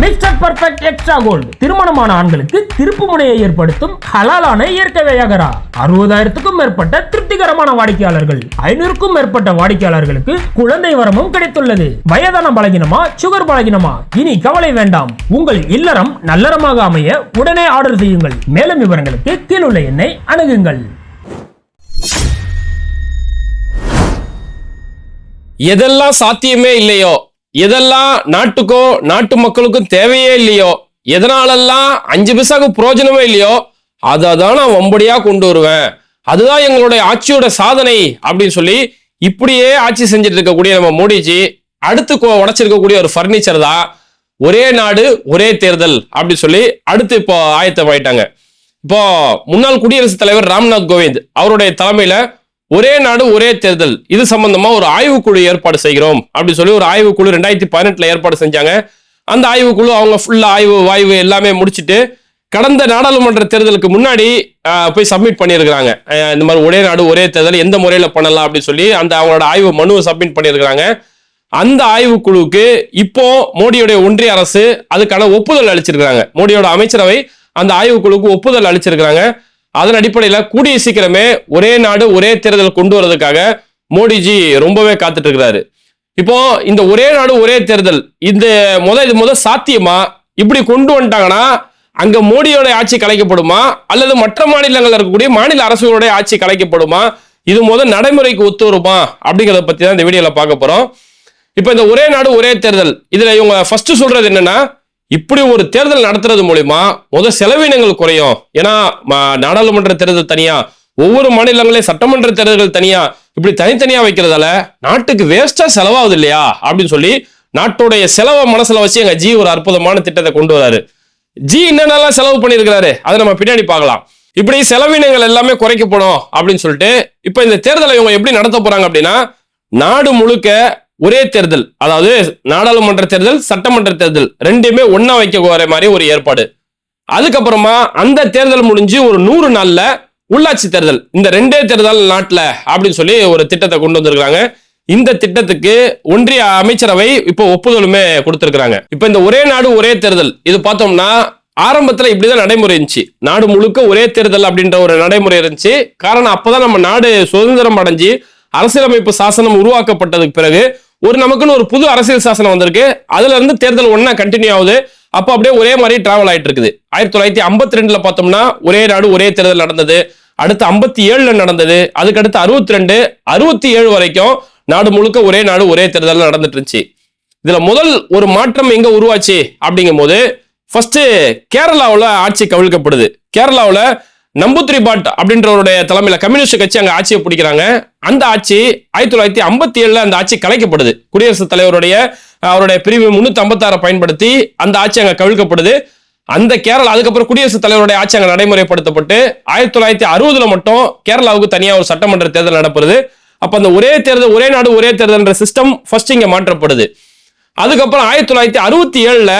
Mister perfect extra gold திருமணமான ஆண்களுக்கு திருப்பு முனையை ஏற்படுத்தும் ஹலாலான இயற்கை வியாகரா. அறுபதாயிரத்துக்கும் மேற்பட்ட திருப்திகரமான வாடிக்கையாளர்கள். ஐநூறுக்கும் மேற்பட்ட வாடிக்கையாளர்களுக்கு குழந்தை வரமும் கிடைத்துள்ளது. வயதான பலகினமா சுகர் பலகினமா? இனி கவலை வேண்டாம். உங்கள் இல்லறம் நல்லறமாக அமைய உடனே ஆர்டர் செய்யுங்கள். மேலும் விவரங்களுக்கு கீழுள்ள எண்ணை அணுகுங்கள். எதெல்லாம் சாத்தியமே இல்லையோ? எதெல்லாம் நாட்டுக்கோ நாட்டு மக்களுக்கும் தேவையே இல்லையோ எதனாலெல்லாம் அஞ்சு பைசாக்கு புரோஜனமே இல்லையோ அதை தான் நான் வம்படியா கொண்டு வருவேன். அதுதான் எங்களுடைய ஆட்சியோட சாதனை அப்படின்னு சொல்லி இப்படியே ஆட்சி செஞ்சுட்டு இருக்கக்கூடிய நம்ம மோடிஜி அடுத்து உடைச்சிருக்கக்கூடிய ஒரு ஃபர்னிச்சர் தான் ஒரே நாடு ஒரே தேர்தல் அப்படின்னு சொல்லி அடுத்து இப்போ ஆயத்தம் ஆயிட்டாங்க இப்போ முன்னாள் குடியரசுத் தலைவர் ராம்நாத் கோவிந்த் அவருடைய தலைமையில ஒரே நாடு ஒரே தேர்தல். இது சம்பந்தமா ஒரு ஆய்வுக்குழு ஏற்பாடு செய்கிறோம் அப்படி சொல்லி ஒரு ஆய்வுக்குழு ரெண்டாயிரத்தி பதினெட்டுல ஏற்பாடு செஞ்சாங்க. அந்த ஆய்வுக்குழு அவங்க ஃபுல்லா ஆய்வு வாய்வு எல்லாமே முடிச்சிட்டு கடந்த நாடாளுமன்ற தேர்தலுக்கு முன்னாடி போய் சப்மிட் பண்ணியிருக்கிறாங்க. இந்த மாதிரி ஒரே நாடு ஒரே தேர்தல் எந்த முறையில் பண்ணலாம் அப்படின்னு சொல்லி அந்த அவங்களோட ஆய்வு மனுவை சப்மிட் பண்ணியிருக்கிறாங்க. அந்த ஆய்வுக்குழுவுக்கு இப்போ மோடியுடைய ஒன்றிய அரசு அதுக்கான ஒப்புதல் அளிச்சிருக்கிறாங்க. மோடியோட அமைச்சரவை அந்த ஆய்வுக்குழுவுக்கு ஒப்புதல் அளிச்சிருக்கிறாங்க. அதன் அடிப்படையில் கூடிய சீக்கிரமே ஒரே நாடு ஒரே தேர்தல் கொண்டு வரதுக்காக மோடிஜி ரொம்பவே காத்துட்டு இருக்கிறாரு இப்போ இந்த ஒரே நாடு ஒரே தேர்தல் இந்த முத இது முத சாத்தியமா? இப்படி கொண்டு வந்துட்டாங்கன்னா அங்க மோடியோட ஆட்சி கலைக்கப்படுமா? அல்லது மற்ற மாநிலங்கள்ல இருக்கக்கூடிய மாநில அரசுகளுடைய ஆட்சி கலைக்கப்படுமா? இது முத நடைமுறைக்கு ஒத்து வருமா? அப்படிங்கிறத பத்தி தான் இந்த வீடியோல பார்க்க போறோம். இப்போ இந்த ஒரே நாடு ஒரே தேர்தல் இதுல இவங்க ஃபர்ஸ்ட் சொல்றது என்னன்னா இப்படி ஒரு தேர்தல் நடத்துறது மூலியமா முதல் செலவினங்கள் குறையும். ஏன்னா நாடாளுமன்ற தேர்தல் தனியா ஒவ்வொரு மாநிலங்களையும் சட்டமன்ற தேர்தல்கள் தனியா இப்படி தனித்தனியா வைக்கிறதால நாட்டுக்கு வேஸ்டா செலவாகுது இல்லையா? அப்படின்னு சொல்லி நாட்டுடைய செலவை மனசுல வச்சு எங்க ஜி ஒரு அற்புதமான திட்டத்தை கொண்டு வராரு. ஜி என்னென்னலாம் செலவு பண்ணியிருக்கிறாரு? அதை நம்ம பின்னாடி பார்க்கலாம். இப்படி செலவினங்கள் எல்லாமே குறைக்கப்படும் அப்படின்னு சொல்லிட்டு இப்போ இந்த தேர்தலை இவங்க எப்படி நடத்த போறாங்க அப்படின்னா நாடு முழுக்க ஒரே தேர்தல் அதாவது நாடாளுமன்ற தேர்தல் சட்டமன்ற தேர்தல் ரெண்டுமே ஒன்றா வைக்க போற மாதிரி ஒரு ஏற்பாடு. அதுக்கப்புறமா அந்த தேர்தல் முடிஞ்சு ஒரு நூறு நாள்ல உள்ளாட்சி தேர்தல் இந்த ரெண்டே தேர்தல் நாட்டில் அப்படின்னு சொல்லி ஒரு திட்டத்தை கொண்டு வந்திருக்காங்க இந்த திட்டத்துக்கு ஒன்றிய அமைச்சரவை இப்போ ஒப்புதலுமே கொடுத்துருக்குறாங்க. இப்போ இந்த ஒரே நாடு ஒரே தேர்தல் இது பார்த்தோம்னா ஆரம்பத்தில் இப்படிதான் நடைமுறை இருந்துச்சு. நாடு முழுக்க ஒரே தேர்தல் அப்படின்ற ஒரு நடைமுறை இருந்துச்சு. காரணம் அப்போதான் நம்ம நாடு சுதந்திரம் அடைஞ்சு அரசியலமைப்பு சாசனம் உருவாக்கப்பட்டதுக்கு பிறகு ஒரு நமக்குன்னு ஒரு புது அரசியல் சாசனம் வந்திருக்கு. அதுல இருந்து தேர்தல் ஒன்னா கண்டினியூ ஆகுது. அப்போ அப்படியே ஒரே மாதிரி டிராவல் ஆயிட்டு இருக்குது. ஆயிரத்தி தொள்ளாயிரத்தி ஐம்பத்தி ரெண்டுல பார்த்தோம்னா ஒரே நாடு ஒரே தேர்தல் நடந்தது. அடுத்து ஐம்பத்தி ஏழுல நடந்தது. அதுக்கு அடுத்து அறுபத்தி ரெண்டு அறுபத்தி ஏழு வரைக்கும் நாடு முழுக்க ஒரே நாடு ஒரே தேர்தல் நடந்துட்டு இருந்துச்சு. இதுல முதல் ஒரு மாற்றம் எங்க உருவாச்சு? அப்படிங்கும் போது ஃபர்ஸ்ட் கேரளாவில் ஆட்சி கவிழ்க்கப்படுது. கேரளாவில் நம்புத்ரி பாட் அப்படின்றவருடைய தலைமையில கம்யூனிஸ்ட் கட்சி அங்கே ஆட்சியை பிடிக்கிறாங்க. அந்த ஆட்சி ஆயிரத்தி தொள்ளாயிரத்தி ஐம்பத்தி ஏழுல அந்த ஆட்சி கலைக்கப்படுது. குடியரசுத் தலைவருடைய அவருடைய பிரிவு முன்னூத்தி ஐம்பத்தாறை பயன்படுத்தி அந்த ஆட்சி அங்கே கவிழ்க்கப்படுது. அந்த கேரளா அதுக்கப்புறம் குடியரசுத் தலைவருடைய ஆட்சி அங்கே நடைமுறைப்படுத்தப்பட்டு ஆயிரத்தி தொள்ளாயிரத்தி அறுபதுல மட்டும் கேரளாவுக்கு தனியாக ஒரு சட்டமன்ற தேர்தல் நடப்படுது. அப்போ அந்த ஒரே தேர்தல் ஒரே நாடு ஒரே தேர்தல்ன்ற சிஸ்டம் ஃபர்ஸ்ட் இங்கே மாற்றப்படுது. அதுக்கப்புறம் ஆயிரத்தி தொள்ளாயிரத்தி அறுபத்தி ஏழில்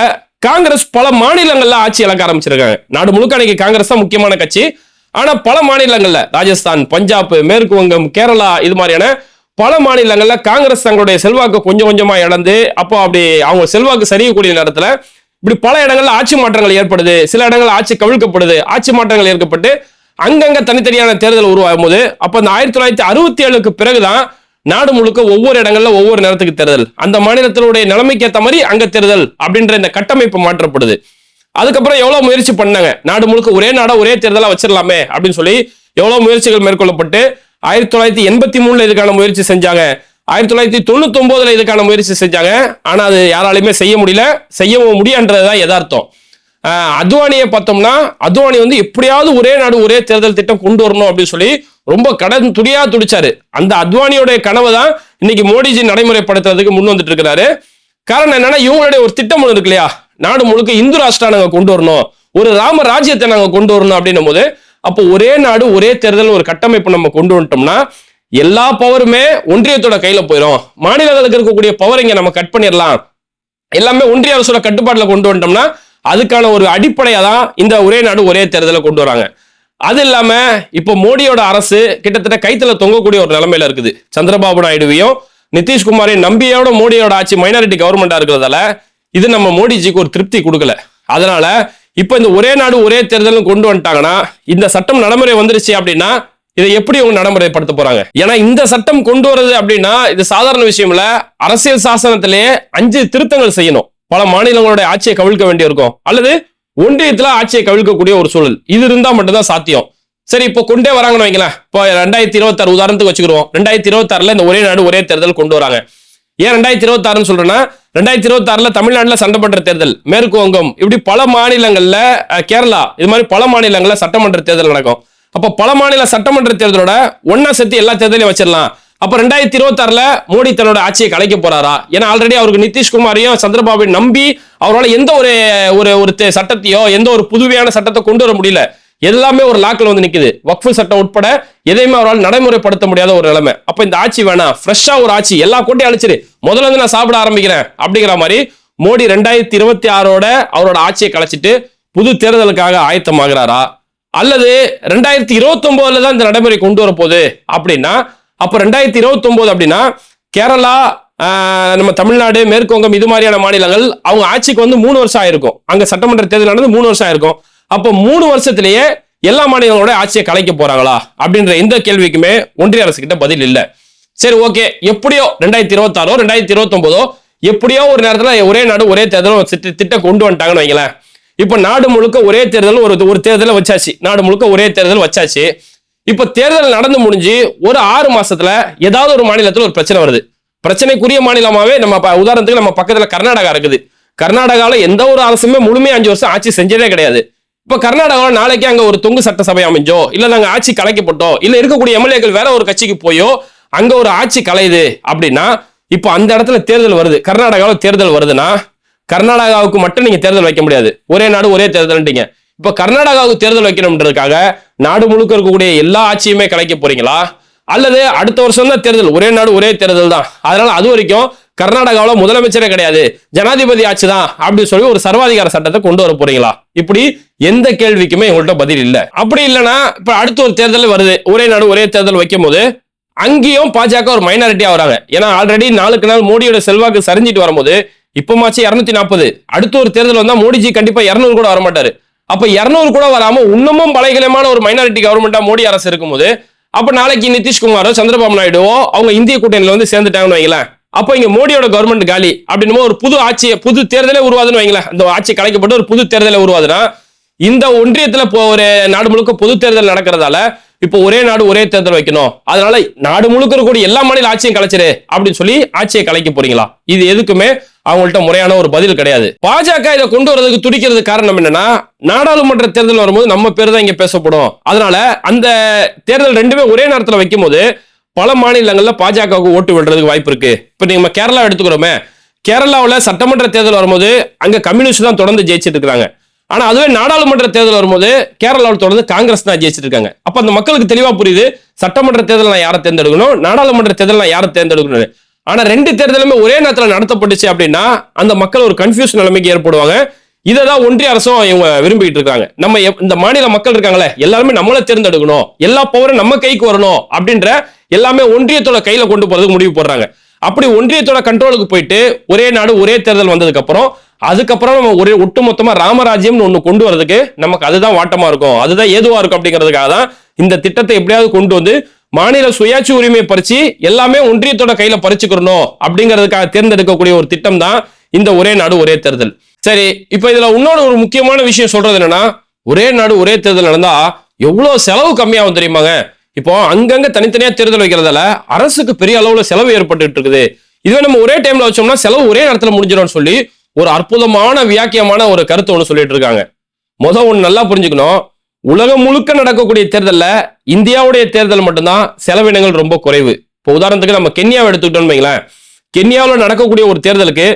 காங்கிரஸ் பல மாநிலங்கள்ல ஆட்சி இழக்க ஆரம்பிச்சிருக்காங்க. நாடு முழுக்க அன்னைக்கு காங்கிரஸ் தான் முக்கியமான கட்சி. ஆனா பல மாநிலங்கள்ல ராஜஸ்தான் பஞ்சாப் மேற்கு வங்கம் கேரளா இது மாதிரியான பல மாநிலங்கள்ல காங்கிரஸ் தங்களுடைய செல்வாக்கு கொஞ்சம் கொஞ்சமா இழந்து அப்போ அப்படி அவங்க செல்வாக்கு சரியக்கூடிய நேரத்துல இப்படி பல இடங்கள்ல ஆட்சி மாற்றங்கள் ஏற்படுது. சில இடங்கள்ல ஆட்சி கவிழ்க்கப்படுது. ஆட்சி மாற்றங்கள் ஏற்கப்பட்டு அங்கங்க தனித்தனியான தேர்தல் உருவாகும் போது அப்ப இந்த ஆயிரத்தி தொள்ளாயிரத்தி அறுபத்தி ஏழுக்கு பிறகுதான் நாடு முழுக்க ஒவ்வொரு இடங்கள்ல ஒவ்வொரு நேரத்துக்கு தேர்தல். அந்த மாநிலத்தினுடைய நிலைமைக்கு ஏற்ற மாதிரி அங்க தேர்தல் அப்படின்ற இந்த கட்டமைப்பு மாற்றப்படுது. அதுக்கப்புறம் எவ்வளவு முயற்சி பண்ணாங்க? நாடு முழுக்க ஒரே நாடா ஒரே தேர்தலா வச்சிடலாமே அப்படின்னு சொல்லி எவ்வளவு முயற்சிகள் மேற்கொள்ளப்பட்டு ஆயிரத்தி தொள்ளாயிரத்தி எண்பத்தி மூணுல இதுக்கான முயற்சி செஞ்சாங்க. ஆயிரத்தி தொள்ளாயிரத்தி தொண்ணூத்தி ஒன்பதுல இதுக்கான முயற்சி செஞ்சாங்க. ஆனா அது யாராலையுமே செய்ய முடியல. செய்யவும் முடியான்றதுதான் யதார்த்தம். அத்வானியை பார்த்தோம்னா அத்வானி வந்து எப்படியாவது ஒரே நாடு ஒரே தேர்தல் திட்டம் கொண்டு வரணும் அப்படின்னு சொல்லி ரொம்ப கடன் துடியா துடிச்சாரு. அந்த அத்வானியோடைய கனவை தான் இன்னைக்கு மோடிஜி நடைமுறைப்படுத்துறதுக்கு முன் வந்துட்டு இருக்கிறாரு. காரணம் என்னன்னா இவங்களுடைய ஒரு திட்டம் ஒன்று இருக்கு இல்லையா? நாடு முழுக்க இந்து ராஷ்டிரா நாங்க கொண்டு வரணும். ஒரு ராம ராஜ்யத்தை நாங்க கொண்டு வரணும் அப்படின்னும் போது அப்போ ஒரே நாடு ஒரே தேர்தல் ஒரு கட்டமைப்பு நம்ம கொண்டு வந்துட்டோம்னா எல்லா பவருமே ஒன்றியத்தோட கையில போயிடும் மாநிலங்களுக்கு இருக்கக்கூடிய பவர் இங்க நம்ம கட் பண்ணிடலாம். எல்லாமே ஒன்றிய அரசோட கட்டுப்பாட்டில் கொண்டு வந்துட்டோம்னா அதுக்கான ஒரு அடிப்படையை தான் இந்த ஒரே நாடு ஒரே தேர்தலை கொண்டு வராங்க. அது இல்லாம இப்போ மோடியோட அரசு கிட்டத்தட்ட கைத்துல தொங்கக்கூடிய ஒரு நிலைமையில இருக்குது. சந்திரபாபு நாயுடுவையும் நிதிஷ்குமாரையும் நம்பியோட மோடியோட ஆட்சி மைனாரிட்டி கவர்மெண்டா இருக்கிறதால இது நம்ம மோடிஜிக்கு ஒரு திருப்தி கொடுக்கல. அதனால இப்போ இந்த ஒரே நாடு ஒரே தேர்தலும் கொண்டு வந்துட்டாங்கன்னா இந்த சட்டம் நடைமுறை வந்துருச்சு அப்படின்னா இதை எப்படி அவங்க நடைமுறைப்படுத்த போறாங்க? ஏன்னா இந்த சட்டம் கொண்டு வர்றது அப்படின்னா இது சாதாரண விஷயம் இல்ல. அரசியல் சாசனத்திலேயே அஞ்சு திருத்தங்கள் செய்யணும். பல மாநிலங்களுடைய ஆட்சியை கவிழ்க்க வேண்டியிருக்கும். அல்லது ஒன்றியத்துல ஆட்சியை கவிழ்க்கக்கூடிய ஒரு சூழல். இது இருந்தா மட்டும்தான் சாத்தியம். சரி இப்போ கொண்டே வராங்கன்னு வைங்களேன். இப்போ ரெண்டாயிரத்தி இருபத்தாறு உதாரணத்துக்கு வச்சுக்கிறோம் ரெண்டாயிரத்தி இருபத்தாறுல இந்த ஒரே நாடு ஒரே தேர்தல் கொண்டு வராங்க. ஏன் ரெண்டாயிரத்தி இருபத்தாறுன்னு சொல்றேன்னா ரெண்டாயிரத்தி இருபத்தாறுல தமிழ்நாட்டில் சட்டமன்ற தேர்தல் மேற்கு வங்கம் இப்படி பல மாநிலங்கள்ல கேரளா இது மாதிரி பல மாநிலங்கள்ல சட்டமன்ற தேர்தல் நடக்கும். அப்போ பல மாநில சட்டமன்ற தேர்தலோட ஒன்னா சேர்த்து எல்லா தேர்தலையும் வச்சிடலாம். அப்போ ரெண்டாயிரத்தி இருபத்தாறுல மோடி தன்னோட ஆட்சியை கலைக்க போறாரா? ஏன்னா ஆல்ரெடி அவருக்கு நிதிஷ்குமாரையும் சந்திரபாபு நம்பி அவரால் எந்த ஒரு ஒரு ஒரு தே- சட்டத்தையோ எந்த ஒரு புதுவையான சட்டத்தை கொண்டு வர முடியல. எல்லாமே ஒரு லாக்கில் வந்து நிற்குது வக்ஃபு சட்டம் உட்பட எதையுமே அவரால் நடைமுறைப்படுத்த முடியாத ஒரு நிலைமை. அப்ப இந்த ஆட்சி வேணாம். ஃப்ரெஷ்ஷா ஒரு ஆட்சி. எல்லா கூட்டையும் அழிச்சிரு. முதல்ல இருந்து நான் சாப்பிட ஆரம்பிக்கிறேன் அப்படிங்கிற மாதிரி மோடி ரெண்டாயிரத்தி இருபத்தி ஆறோட அவரோட ஆட்சியை கலைச்சிட்டு புது தேர்தலுக்காக ஆயத்தமாகிறாரா? அல்லது ரெண்டாயிரத்தி இருபத்தி ஒன்பதுல தான் இந்த நடைமுறை கொண்டு வர போகுது அப்படின்னா அப்போ ரெண்டாயிரத்தி இருபத்தி ஒன்பது அப்படின்னா கேரளா நம்ம தமிழ்நாடு மேற்குவங்கம் இது மாதிரியான மாநிலங்கள் அவங்க ஆட்சிக்கு வந்து மூணு வருஷம் ஆயிருக்கும். அங்க சட்டமன்ற தேர்தல் நடந்து மூணு வருஷம் ஆயிருக்கும். அப்போ மூணு வருஷத்திலேயே எல்லா மாநிலங்களோட ஆட்சியை கலைக்க போறாங்களா? அப்படின்ற எந்த கேள்விக்குமே ஒன்றிய அரசு கிட்ட பதில் இல்லை. சரி ஓகே. எப்படியோ ரெண்டாயிரத்தி இருபத்தாறோ ரெண்டாயிரத்தி இருபத்தொன்பதோ எப்படியோ ஒரு நேரத்தில் ஒரே நாடு ஒரே தேர்தலும் திட்டம் கொண்டு வந்துட்டாங்கன்னு வைங்களேன். இப்போ நாடு முழுக்க ஒரே தேர்தல் ஒரு ஒரு தேர்தலை வச்சாச்சு. நாடு முழுக்க ஒரே தேர்தல் வச்சாச்சு. இப்போ தேர்தல் நடந்து முடிஞ்சு ஒரு ஆறு மாசத்துல ஏதாவது ஒரு மாநிலத்தில் ஒரு பிரச்சனை வருது. பிரச்சனைக்குரிய மாநிலமாவே நம்ம உதாரணத்துக்கு நம்ம பக்கத்தில் கர்நாடகா இருக்குது. கர்நாடகாவில் எந்த ஒரு அரசுமே முழுமையாக அஞ்சு வருஷம் ஆட்சி செஞ்சதே கிடையாது. இப்ப கர்நாடகாவில் நாளைக்கு அங்க ஒரு தொங்கு சட்டசபை அமைஞ்சோ இல்ல நாங்க ஆட்சி கலைக்கப்பட்டோம் இல்ல இருக்கக்கூடிய எம்எல்ஏக்கள் வேற ஒரு கட்சிக்கு போயோ அங்க ஒரு ஆட்சி கலையுது அப்படின்னா இப்போ அந்த இடத்துல தேர்தல் வருது. கர்நாடகாவில் தேர்தல் வருதுன்னா கர்நாடகாவுக்கு மட்டும் நீங்க தேர்தல் வைக்க முடியாது. ஒரே நாடு ஒரே தேர்தல்ன்றீங்க இப்போ கர்நாடகாவுக்கு தேர்தல் வைக்கணும்ன்றதுக்காக நாடு முழுக்க இருக்கக்கூடிய எல்லா ஆட்சியுமே கலைக்க போறீங்களா? அல்லது அடுத்த வருஷம் தான் தேர்தல் ஒரே நாடு ஒரே தேர்தல் தான் அதனால அது வரைக்கும் கர்நாடகாவில் முதலமைச்சரே கிடையாது. ஜனாதிபதி ஆட்சி தான் அப்படின்னு சொல்லி ஒரு சர்வாதிகார சட்டத்தை கொண்டு வர போறீங்களா? இப்படி எந்த கேள்விக்குமே எங்கள்கிட்ட பதில் இல்லை. அப்படி இல்லைன்னா இப்ப அடுத்த ஒரு தேர்தல் வருது. ஒரே நாடு ஒரே தேர்தல் வைக்கும் போது அங்கேயும் பாஜக ஒரு மைனாரிட்டி வராங்க. ஏன்னா ஆல்ரெடி நாளுக்கு நாள் மோடியோட செல்வாக்கு சரிஞ்சிட்டு வரும்போது இப்பமாச்சு இரநூத்தி நாற்பது அடுத்த ஒரு தேர்தல் வந்தா மோடிஜி கண்டிப்பா இரநூறு கூட வர மாட்டாரு அப்ப இரநூறு கூட வராம இன்னமும் பலகீனமான ஒரு மைனாரிட்டி கவர்மெண்டா மோடி அரசு இருக்கும்போது அப்ப நாளைக்கு நிதிஷ்குமாரோ சந்திரபாபு நாயுடுவோ அவங்க இந்திய கூட்டணியில வந்து சேர்ந்துட்டாங்கன்னு வைங்களேன். அப்போ இங்க மோடியோட கவர்மெண்ட் காலி அப்படின்னு ஒரு புது ஆட்சியை புது தேர்தலே உருவாதுன்னு வைங்களேன். அந்த ஆட்சி கலைக்கப்பட்டு ஒரு புது தேர்தலே உருவாதுன்னா இந்த ஒன்றியத்துல இப்போ ஒரு நாடு முழுக்க பொது தேர்தல் நடக்கிறதால இப்போ ஒரே நாடு ஒரே தேர்தல் வைக்கணும். அதனால நாடு முழுக்க இருக்கக்கூடிய எல்லா மாநில ஆட்சியும் கலைச்சிரு அப்படின்னு சொல்லி ஆட்சியை கலைக்க போறீங்களா? இது எதுக்குமே அவங்கள்ட்ட முறையான ஒரு பதில் கிடையாது. பாஜக இதை கொண்டு வரதுக்கு துடிக்கிறது காரணம் என்னன்னா நாடாளுமன்ற தேர்தல் வரும்போது நம்ம பேர் தான் இங்க பேசப்படும். அதனால அந்த தேர்தல் ரெண்டுமே ஒரே நேரத்துல வைக்கும்போது பல மாநிலங்களில் பாஜகவுக்கு ஓட்டு விடுறதுக்கு வாய்ப்பு இருக்கு. இப்போ நீங்க கேரளா எடுத்துக்கிறோமே கேரளாவில் சட்டமன்ற தேர்தல் வரும்போது அங்கே கம்யூனிஸ்ட் தான் தொடர்ந்து ஜெயிச்சிட்டு இருக்காங்க. ஆனால் அதுவே நாடாளுமன்ற தேர்தல் வரும்போது கேரளாவில் தொடர்ந்து காங்கிரஸ் தான் ஜெயிச்சிட்டு இருக்காங்க. அப்போ அந்த மக்களுக்கு தெளிவாக புரியுது சட்டமன்ற தேர்தல் நான் யாரை தேர்ந்தெடுக்கணும் நாடாளுமன்ற தேர்தல் நான் யாரை தேர்ந்தெடுக்கணும் ஆனால் ரெண்டு தேர்தலுமே ஒரே நேரத்தில் நடத்தப்பட்டுச்சு அப்படின்னா அந்த மக்கள் ஒரு கன்ஃபியூஸ் நிலைமைக்கு ஏற்படுவாங்க. இதை தான் ஒன்றிய அரசும் இவங்க விரும்பிட்டு இருக்காங்க. நம்ம எப்- இந்த மாநில மக்கள் இருக்காங்களே எல்லாருமே நம்மளை தேர்ந்தெடுக்கணும். எல்லா பவரும் நம்ம கைக்கு வரணும் அப்படின்ற எல்லாமே ஒன்றியத்தோட கையில கொண்டு போறதுக்கு முடிவு போடுறாங்க. அப்படி ஒன்றியத்தோட கண்ட்ரோலுக்கு போயிட்டு ஒரே நாடு ஒரே தேர்தல் வந்ததுக்கு அப்புறம் அதுக்கப்புறம் நம்ம ஒரே ஒட்டுமொத்தமா ராமராஜ்யம்னு ஒண்ணு கொண்டு வரதுக்கு நமக்கு அதுதான் வாட்டமா இருக்கும். அதுதான் ஏதுவா இருக்கும் அப்படிங்கிறதுக்காக தான் இந்த திட்டத்தை எப்படியாவது கொண்டு வந்து மாநில சுயாட்சி உரிமையை பறிச்சு எல்லாமே ஒன்றியத்தோட கையில பறிச்சுக்கிறணும் அப்படிங்கிறதுக்காக தேர்ந்தெடுக்கக்கூடிய ஒரு திட்டம் தான் இந்த ஒரே நாடு ஒரே தேர்தல். சரி இப்போ இதுல இன்னொரு ஒரு முக்கியமான விஷயம் சொல்றது என்னன்னா ஒரே நாடு ஒரே தேர்தல் நடந்தா எவ்வளவு செலவு கம்மியாகும் தெரியுமாங்க இப்போ அங்கங்க தனித்தனியா தேர்தல் வைக்கிறதால அரசுக்கு பெரிய அளவுல செலவு ஏற்பட்டுட்டு இருக்குது. இதுவே நம்ம ஒரே டைம்ல வச்சோம்னா செலவு ஒரே நேரத்தில் முடிஞ்சிடும்னு சொல்லி ஒரு அற்புதமான வியாக்கியமான ஒரு கருத்து ஒன்று சொல்லிட்டு இருக்காங்க. முதல் ஒன்று நல்லா புரிஞ்சுக்கணும். உலகம் முழுக்க நடக்கக்கூடிய தேர்தலில் இந்தியாவுடைய தேர்தல் மட்டும்தான் செலவினங்கள் ரொம்ப குறைவு. இப்போ உதாரணத்துக்கு நம்ம கென்யாவை எடுத்துக்கிட்டோம்னு வைங்களேன். கென்யாவில் நடக்கக்கூடிய ஒரு தேர்தலுக்கு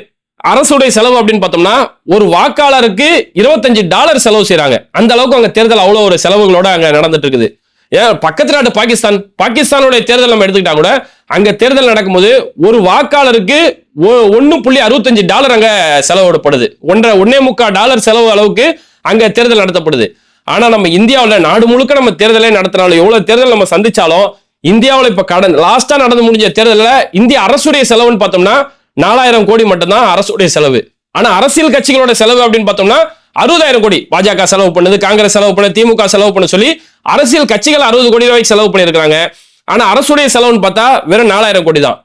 அரசுடைய செலவு அப்படின்னு பார்த்தோம்னா ஒரு வாக்காளருக்கு இருபத்தஞ்சு டாலர் செலவு செய்கிறாங்க அந்த அளவுக்கு அங்கே தேர்தல் அவ்வளோ ஒரு செலவுகளோட அங்கே நடந்துட்டு இருக்குது. ஏன் பக்கத்து நாட்டு பாகிஸ்தான் பாகிஸ்தானுடைய தேர்தல் நம்ம எடுத்துக்கிட்டா கூட அங்க தேர்தல் நடக்கும்போது ஒரு வாக்காளருக்கு ஒன்னு புள்ளி அறுபத்தஞ்சு டாலர் அங்க செலவிடப்படுது. ஒன்றரை ஒன்னே முக்கால் டாலர் செலவு அளவுக்கு அங்க தேர்தல் நடத்தப்படுது. ஆனா நம்ம இந்தியாவில் நாடு முழுக்க நம்ம தேர்தலே நடத்தினாலும் எவ்வளவு தேர்தல் நம்ம சந்திச்சாலும் இந்தியாவில் இப்ப கடன் லாஸ்டா நடந்து முடிஞ்ச தேர்தலில் இந்திய அரசுடைய செலவுன்னு பார்த்தோம்னா நாலாயிரம் கோடி மட்டும்தான் அரசுடைய செலவு. ஆனா அரசியல் கட்சிகளோட செலவு அப்படின்னு பார்த்தோம்னா அறுபதாயிரம் கோடி பாஜக செலவு பண்ணுது காங்கிரஸ் செலவு பண்ணது திமுக செலவு பண்ண சொல்லி அரசியல் கட்சிகள் அறுபது கோடி ரூபாய்க்கு செலவு பண்ணியிருக்காங்க ஆனா அரசுடைய செலவுன்னு பார்த்தா வெறும் நாலாயிரம் கோடி தான்.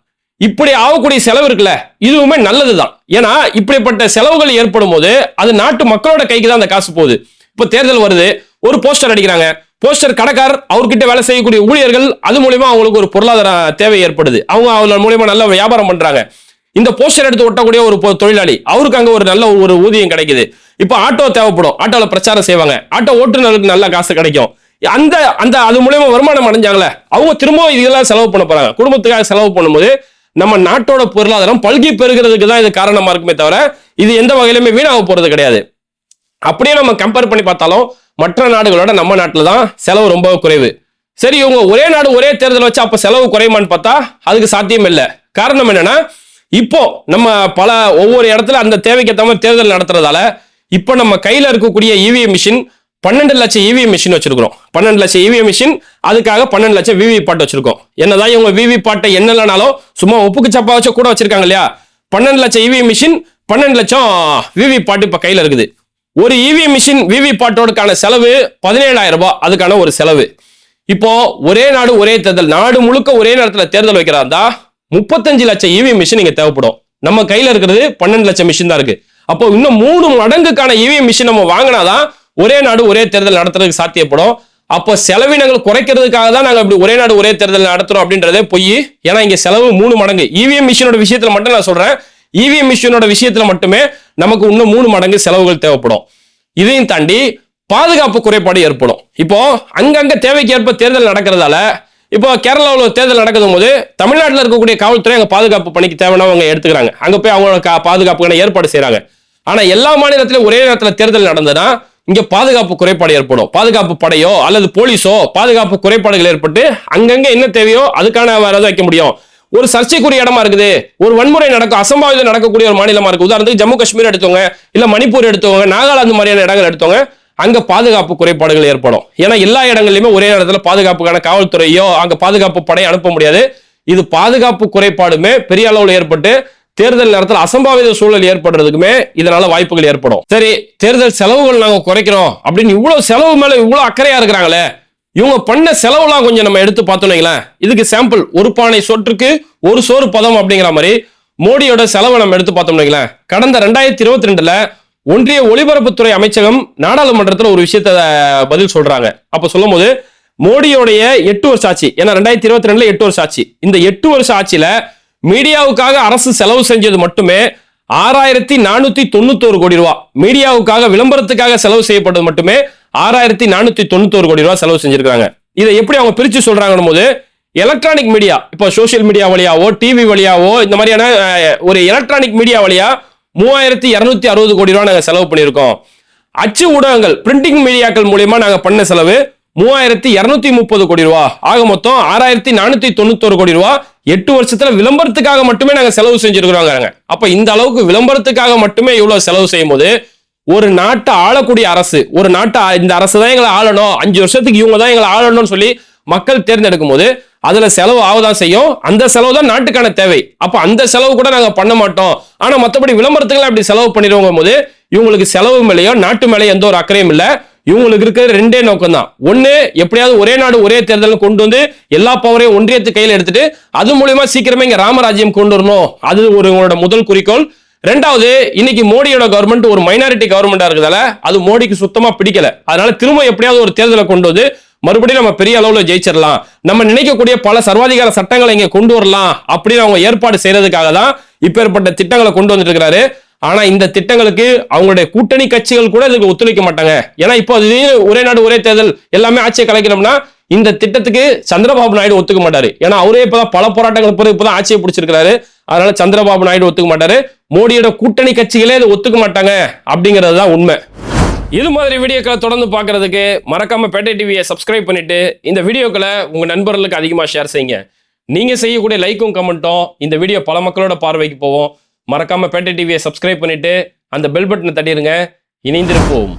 இப்படி ஆகக்கூடிய செலவு இருக்குல்ல இதுவுமே நல்லதுதான். ஏன்னா இப்படிப்பட்ட செலவுகள் ஏற்படும் போது அது நாட்டு மக்களோட கைக்கு தான் அந்த காசு போகுது. இப்போ தேர்தல் வருது ஒரு போஸ்டர் அடிக்கிறாங்க. போஸ்டர் கடைக்கார் அவர்கிட்ட வேலை செய்யக்கூடிய ஊழியர்கள் அது மூலியமா அவங்களுக்கு ஒரு பொருளாதார தேவை ஏற்படுது. அவங்க அவங்க மூலியமா நல்ல வியாபாரம் பண்றாங்க. இந்த போஸ்டர் எடுத்து ஒட்டக்கூடிய ஒரு பொ- தொழிலாளி. அவருக்கு அங்க ஒரு நல்ல ஒரு ஊதியம் கிடைக்குது. இப்போ ஆட்டோ தேவைப்படும். ஆட்டோல பிரச்சாரம் செய்வாங்க. ஆட்டோ ஓட்டுநருக்கு நல்ல காசு கிடைக்கும். அந்த அந்த அது மூலயமா வருமானம் அடைஞ்சாங்களே அவங்க திரும்பவும் இதெல்லாம் செலவு பண்ண போறாங்க. குடும்பத்துக்காக செலவு பண்ணும்போது நம்ம நாட்டோட பொருளாதாரம் பல்கி பெருகிறதுக்கு தான் இது காரணமா இருக்குமே தவிர இது எந்த வகையிலுமே வீணாக போறது கிடையாது. அப்படியே நம்ம கம்பேர் பண்ணி பார்த்தாலும் மற்ற நாடுகளோட நம்ம நாட்டில் தான் செலவு ரொம்ப குறைவு. சரி இவங்க ஒரே நாடு ஒரே தேர்தல் வச்சு அப்போ செலவு குறையுமான்னு பார்த்தா அதுக்கு சாத்தியம் இல்லை. காரணம் என்னன்னா இப்போ நம்ம பல ஒவ்வொரு இடத்துல அந்த தேவைக்கேற்ற மாதிரி தேர்தல் நடத்துறதால இப்போ நம்ம கையில் இருக்கக்கூடிய இவிஎம் மிஷின் பன்னெண்டு லட்சம் இவிஎம் மிஷின் வச்சிருக்கிறோம். பன்னெண்டு லட்சம் இவிஎம் மிஷின் அதுக்காக பன்னெண்டு லட்சம் விவி பாட்டு வச்சிருக்கோம். என்னதான் இவங்க விவி பாட்டை என்னலனாலும் சும்மா உப்புக்கு சப்பா வச்சு கூட வச்சிருக்காங்க இல்லையா? பன்னெண்டு லட்சம் இவிஎம் மிஷின் பன்னெண்டு லட்சம் விவி பாட்டு இப்போ கையில் இருக்குது. ஒரு இவிஎம் மிஷின் விவி பாட்டோடுக்கான செலவு பதினேழாயிரம் ரூபாய். அதுக்கான ஒரு செலவு. இப்போ ஒரே நாடு ஒரே தேர்தல். நாடு முழுக்க ஒரே நேரத்தில் தேர்தல் வைக்கிறாந்தா முப்பத்தஞ்சு லட்சம் இவி மிஷின் இங்க தேவைப்படும். நம்ம கையில இருக்கிறது பன்னெண்டு லட்சம் மிஷின் தான் இருக்கு. அப்போ இன்னும் மூணு மடங்குக்கான இவிஎம் மிஷின் நம்ம வாங்கினாதான் ஒரே நாடு ஒரே தேர்தல் நடத்துறதுக்கு சாத்தியப்படும். அப்போ செலவினங்கள் குறைக்கிறதுக்காக தான் நாங்கள் இப்படி ஒரே நாடு ஒரே தேர்தல் நடத்துறோம் அப்படின்றதே பொய். ஏன்னா இங்க செலவு மூணு மடங்கு. இவிஎம் மிஷினோட விஷயத்துல மட்டும் நான் சொல்றேன். இவிஎம் மிஷினோட விஷயத்துல மட்டுமே நமக்கு இன்னும் மூணு மடங்கு செலவுகள் தேவைப்படும். இதையும் தாண்டி பாதுகாப்பு குறைபாடு ஏற்படும். இப்போ அங்கங்க தேவைக்கேற்ப தேர்தல் நடக்கிறதால இப்போ கேரளாவில் தேர்தல் நடக்கும் போது தமிழ்நாட்டில் இருக்கக்கூடிய காவல்துறை அங்கே பாதுகாப்பு பணிக்கு தேவையானவங்க எடுத்துக்கிறாங்க. அங்கே போய் அவங்களோட கா- பாதுகாப்புக்கான ஏற்பாடு செய்கிறாங்க ஆனால் எல்லா மாநிலத்திலும் ஒரே நேரத்தில் தேர்தல் நடந்ததுன்னா இங்கே பாதுகாப்பு குறைபாடு ஏற்படும். பாதுகாப்பு படையோ அல்லது போலீஸோ பாதுகாப்பு குறைபாடுகள் ஏற்பட்டு அங்கங்கே என்ன தேவையோ அதுக்கான வரது வைக்க முடியும். ஒரு சர்ச்சைக்குரிய இடமா இருக்குது. ஒரு வன்முறை நடக்கும் அசம்பாவிதம் நடக்கக்கூடிய ஒரு மாநிலமா இருக்கு உதாரணத்துக்கு ஜம்மு காஷ்மீர் எடுத்தவங்க இல்ல மணிப்பூர் எடுத்தவங்க நாகாலாந்து மாதிரியான இடங்கள் எடுத்தவங்க அங்க பாதுகாப்பு குறைபாடுகள் ஏற்படும். ஏன்னா எல்லா இடங்கள்லயுமே ஒரே இடத்துல பாதுகாப்புக்கான காவல்துறையோ அங்க பாதுகாப்பு படை அனுப்ப முடியாது. இது பாதுகாப்பு குறைபாடுமே பெரிய அளவில் ஏற்பட்டு தேர்தல் நேரத்தில் அசம்பாவித சூழல் ஏற்படுறதுக்குமே இதனால வாய்ப்புகள் ஏற்படும். சரி தேர்தல் செலவுகள் நாங்க குறைக்கிறோம் அப்படின்னு இவ்வளவு செலவு மேல இவ்வளவு அக்கறையா இருக்கிறாங்களே இவங்க பண்ண செலவுலாம் கொஞ்சம் நம்ம எடுத்து பார்த்தோம்னீங்களேன் இதுக்கு சாம்பிள் ஒரு பானை சொற்றுக்கு ஒரு சோறு பதம் அப்படிங்கிற மாதிரி மோடியோட செலவை நம்ம எடுத்து பார்த்தோம்விங்களேன் கடந்த ரெண்டாயிரத்தி இருபத்தி ரெண்டுல ஒன்றிய ஒலிபரப்புத்துறை அமைச்சகம் நாடாளுமன்றத்தில் ஒரு விஷயத்த பதில் சொல்றாங்க. அப்ப சொல்லும்போது மோடியோடைய எட்டு வருஷம் ஆட்சி ஏன்னா ரெண்டாயிரத்தி இருபத்தி ரெண்டுல எட்டு வருஷம் ஆட்சி. இந்த எட்டு வருஷம் ஆட்சியில மீடியாவுக்காக அரசு செலவு செஞ்சது மட்டுமே ஆறாயிரத்தி நானூத்தி தொண்ணூத்தோரு கோடி ரூபா. மீடியாவுக்காக விளம்பரத்துக்காக செலவு செய்யப்பட்டது மட்டுமே ஆறாயிரத்தி நானூத்தி தொண்ணூத்தோரு கோடி ரூபா செலவு செஞ்சிருக்காங்க. இதை எப்படி அவங்க பிரிச்சு சொல்றாங்கன்னு போது எலக்ட்ரானிக் மீடியா இப்போ சோஷியல் மீடியா வழியாவோ டிவி வழியாவோ இந்த மாதிரியான ஒரு எலக்ட்ரானிக் மீடியா வழியா மூவாயிரத்தி இரநூத்தி அறுபது கோடி ரூபா நாங்கள் செலவு பண்ணியிருக்கோம். அச்சு ஊடகங்கள் பிரிண்டிங் மீடியாக்கள் மூலியமா நாங்கள் பண்ண செலவு மூவாயிரத்தி இரநூத்தி முப்பது கோடி ரூபா. ஆக மொத்தம் ஆறாயிரத்தி நானூத்தி தொண்ணூத்தோரு கோடி ரூபா. எட்டு வருஷத்துல விளம்பரத்துக்காக மட்டுமே நாங்க செலவு செஞ்சிருக்கிறோங்க அப்ப இந்த அளவுக்கு விளம்பரத்துக்காக மட்டுமே இவ்வளவு செலவு செய்யும் போது ஒரு நாட்டை ஆளக்கூடிய அரசு ஒரு நாட்டை இந்த அரசு தான் எங்களை ஆளணும் அஞ்சு வருஷத்துக்கு இவங்க தான் எங்களை ஆளணும்னு சொல்லி மக்கள் தேர்ந்தெடுக்கும் போது அதுல செலவு ஆகுதான் செய்யும். அந்த செலவு தான் நாட்டுக்கான தேவை. அப்ப அந்த செலவு கூட நாங்க பண்ண மாட்டோம். ஆனா மத்தபடி விளம்பரத்துக்கெல்லாம் அப்படி செலவு பண்ணிடுவோங்க போது இவங்களுக்கு செலவு மேலேயோ நாட்டு மேலேயோ எந்த ஒரு அக்கறையும் இல்ல. இவங்களுக்கு இருக்கிற ரெண்டே நோக்கம் தான் ஒண்ணு எப்படியாவது ஒரே நாடு ஒரே தேர்தல் கொண்டு வந்து எல்லா பவரையும் ஒன்றியத்து கையில் எடுத்துட்டு அது மூலியமா சீக்கிரமே இங்க ராமராஜ்யம் கொண்டு வரணும். அது ஒரு உங்களோட முதல் குறிக்கோள். ரெண்டாவது இன்னைக்கு மோடியோட கவர்மெண்ட் ஒரு மைனாரிட்டி கவர்மெண்டா இருக்கிறதால அது மோடிக்கு சுத்தமா பிடிக்கல. அதனால திரும்ப எப்படியாவது ஒரு தேர்தலை கொண்டு வந்து மறுபடியும் நம்ம பெரிய அளவில் ஜெயிச்சிடலாம் நம்ம நினைக்கக்கூடிய பல சர்வாதிகார சட்டங்களை இங்கே கொண்டு வரலாம் அப்படின்னு அவங்க ஏற்பாடு செய்யறதுக்காக தான் இப்பேற்பட்ட திட்டங்களை கொண்டு வந்துட்டு இருக்கிறாரு ஆனா இந்த திட்டங்களுக்கு அவங்களுடைய கூட்டணி கட்சிகள் கூட இதுக்கு ஒத்துழைக்க மாட்டாங்க. ஏன்னா இப்போ அது ஒரே நாடு ஒரே தேர்தல் எல்லாமே ஆட்சியை கலைக்கணும்னா இந்த திட்டத்துக்கு சந்திரபாபு நாயுடு ஒத்துக்க மாட்டாரு. ஏன்னா அவரே இப்பதான் பல போராட்டங்கள் பிறகு இப்பதான் ஆட்சியை பிடிச்சிருக்காரு அதனால சந்திரபாபு நாயுடு ஒத்துக்க மாட்டாரு. மோடியோட கூட்டணி கட்சிகளே இதை ஒத்துக்க மாட்டாங்க அப்படிங்கிறது தான் உண்மை. இது மாதிரி வீடியோக்களை தொடர்ந்து பார்க்கறதுக்கு மறக்காம பேட்டை டிவியை சப்ஸ்கிரைப் பண்ணிட்டு இந்த வீடியோக்களை உங்க நண்பர்களுக்கு அதிகமாக ஷேர் செய்யுங்க. நீங்க செய்யக்கூடிய லைக்கும் கமெண்ட்டும் இந்த வீடியோ பல மக்களோட பார்வைக்கு போவோம் மறக்காம பேட்டை டிவியை சப்ஸ்கிரைப் பண்ணிட்டு அந்த பெல் பட்டனை தட்டிடுங்க இணைந்திருப்போம்.